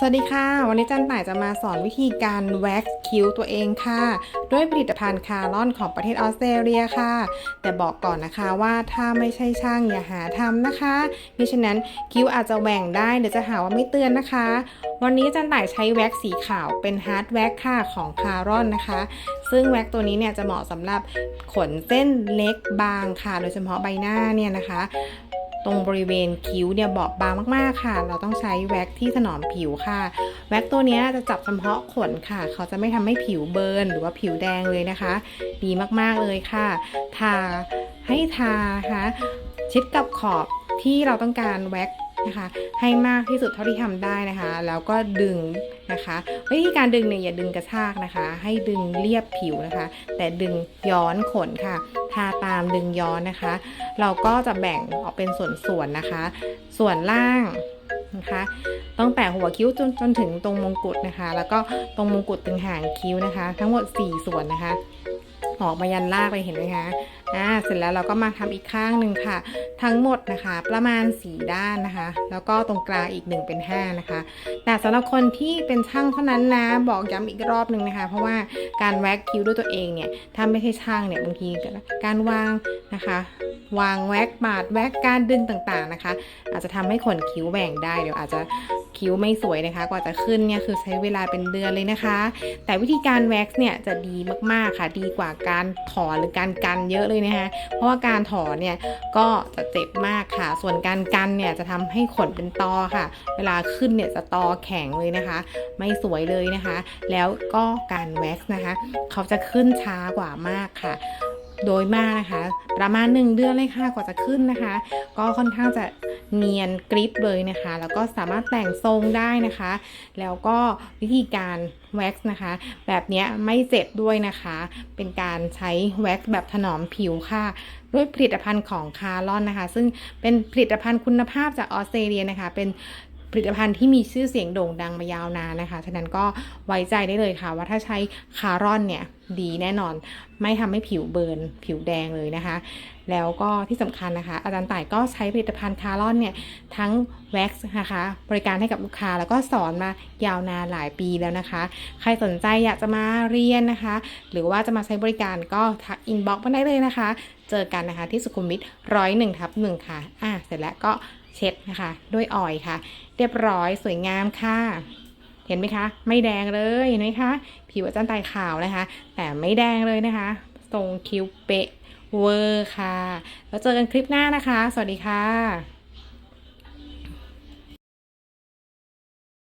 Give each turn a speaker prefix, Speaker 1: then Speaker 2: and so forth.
Speaker 1: สวัสดีค่ะ วันนี้จันต่ายจะมาสอนวิธีการแว็กซ์คิ้วตัวเองค่ะ ด้วยผลิตภัณฑ์คาร์ลอนของประเทศออสเตรเลียค่ะ แต่บอกก่อนนะคะว่าถ้าไม่ใช่ช่างอย่าหาทำนะคะมิฉะนั้นคิ้วอาจจะแหว่งได้เดี๋ยวจะหาว่าไม่เตือนนะคะ วันนี้จันต่ายใช้แว็กซ์สีขาวเป็นฮาร์ดแว็กซ์ค่ะของคาร์ลอนนะคะ ซึ่งแว็กซ์ตัวนี้เนี่ยจะเหมาะสำหรับขนเส้นเล็กบางค่ะ โดยเฉพาะใบหน้าเนี่ยนะคะ รงบริเวณคิ้วเนี่ยบอบบางมากๆค่ะ เราต้องใช้แว็กที่ถนอมผิวค่ะ แว็กตัวนี้จะจับเฉพาะขนค่ะ เขาจะไม่ทำให้ผิวเบิร์นหรือว่าผิวแดงเลยนะคะ ดีมากๆเลยค่ะ ทาให้ทานะคะชิดกับขอบที่เราต้องการแว็กนะคะ ให้มากที่สุดเท่าที่ทำได้นะคะ แล้วก็ดึงนะคะวิธีการดึงเนี่ยอย่าดึงกระชากนะคะ ให้ดึงเรียบผิวนะคะ แต่ดึงย้อนขนค่ะ ทาตามดึงย้อนนะคะ เราก็จะแบ่งออกเป็นส่วนๆนะคะ ส่วนล่างนะคะต้องแปะหัวคิ้วจนจนถึงตรงมงกุฎนะคะ แล้วก็ตรงมงกุฎถึงหางคิ้วนะคะ ทั้งหมด 4 ส่วนนะคะ ออกมายันลากไปเห็นไหมคะอ่าเสร็จแล้วเราก็มาทำอีกข้างหนึ่งค่ะ ทั้งหมดนะคะ ประมาณ 4 ด้านนะคะ แล้วก็ตรงกลางอีก 1 เป็น 5 นะคะ แต่สำหรับคนที่เป็นช่างเท่านั้นนะ บอกย้ำอีกรอบหนึ่งนะคะ เพราะว่าการแว็กคิ้วด้วยตัวเองเนี่ย ถ้าไม่ใช่ช่างเนี่ยบางทีการวางนะคะ วางแว็กบาดแว็กการดึงต่างๆนะคะ อาจจะทำให้ขนคิ้วแหว่งได้เดี๋ยวอาจจะคิ้วไม่สวยนะคะ กว่าจะขึ้นเนี่ยคือใช้เวลาเป็นเดือนเลยนะคะ แต่วิธีการแว็กซ์เนี่ยจะดีมากๆค่ะ ดีกว่าการถอนหรือการกันเยอะเลยนะคะ เพราะว่าการถอนเนี่ยก็จะเจ็บมากค่ะ ส่วนการกันเนี่ยจะทำให้ขนเป็นตอค่ะ เวลาขึ้นเนี่ยจะตอแข็งเลยนะคะ ไม่สวยเลยนะคะ แล้วก็การแว็กซ์นะคะ เขาจะขึ้นช้ากว่ามากค่ะ โดยมากนะคะ ประมาณ 1 เดือนเลยค่ะกว่าจะขึ้นนะคะ ก็ค่อนข้างจะเนียนกริปเลยนะคะ แล้วก็สามารถแต่งทรงได้นะคะ แล้วก็วิธีการแว็กซ์นะคะ แบบนี้ไม่เจ็บด้วยนะคะ เป็นการใช้แว็กซ์แบบถนอมผิวค่ะ ด้วยผลิตภัณฑ์ของคาร์ลอนนะคะ ซึ่งเป็นผลิตภัณฑ์คุณภาพจากออสเตรเลียนะคะ เป็น ผลิตภัณฑ์ที่มีชื่อเสียงโด่งดังมายาวนานนะคะฉะนั้นก็ไว้ใจได้เลยค่ะ ว่าถ้าใช้คารอนเนี่ยดีแน่นอน ไม่ทำให้ผิวเบิร์นผิวแดงเลยนะคะ แล้วก็ที่สำคัญนะคะ อาจารย์ต่ายก็ใช้ผลิตภัณฑ์คารอนเนี่ยทั้งแว็กซ์นะคะ บริการให้กับลูกค้าแล้วก็สอนมายาวนานหลายปีแล้วนะคะ ใครสนใจอยากจะมาเรียนนะคะ หรือว่าจะมาใช้บริการก็ทักอินบ็อกซ์มาได้เลยนะคะ เจอกันนะคะที่สุขุมวิทร้อยหนึ่งทับหนึ่งค่ะ อะเสร็จแล้วก็ เช็ดนะคะด้วยออยค่ะ เรียบร้อยสวยงามค่ะ เห็นไหมคะ ไม่แดงเลยเห็นไหมคะผิวอาจารย์ตายขาวนะคะ แต่ไม่แดงเลยนะคะ ทรงคิ้วเป๊ะเวอร์ค่ะ แล้วเจอกันคลิปหน้านะคะ สวัสดีค่ะ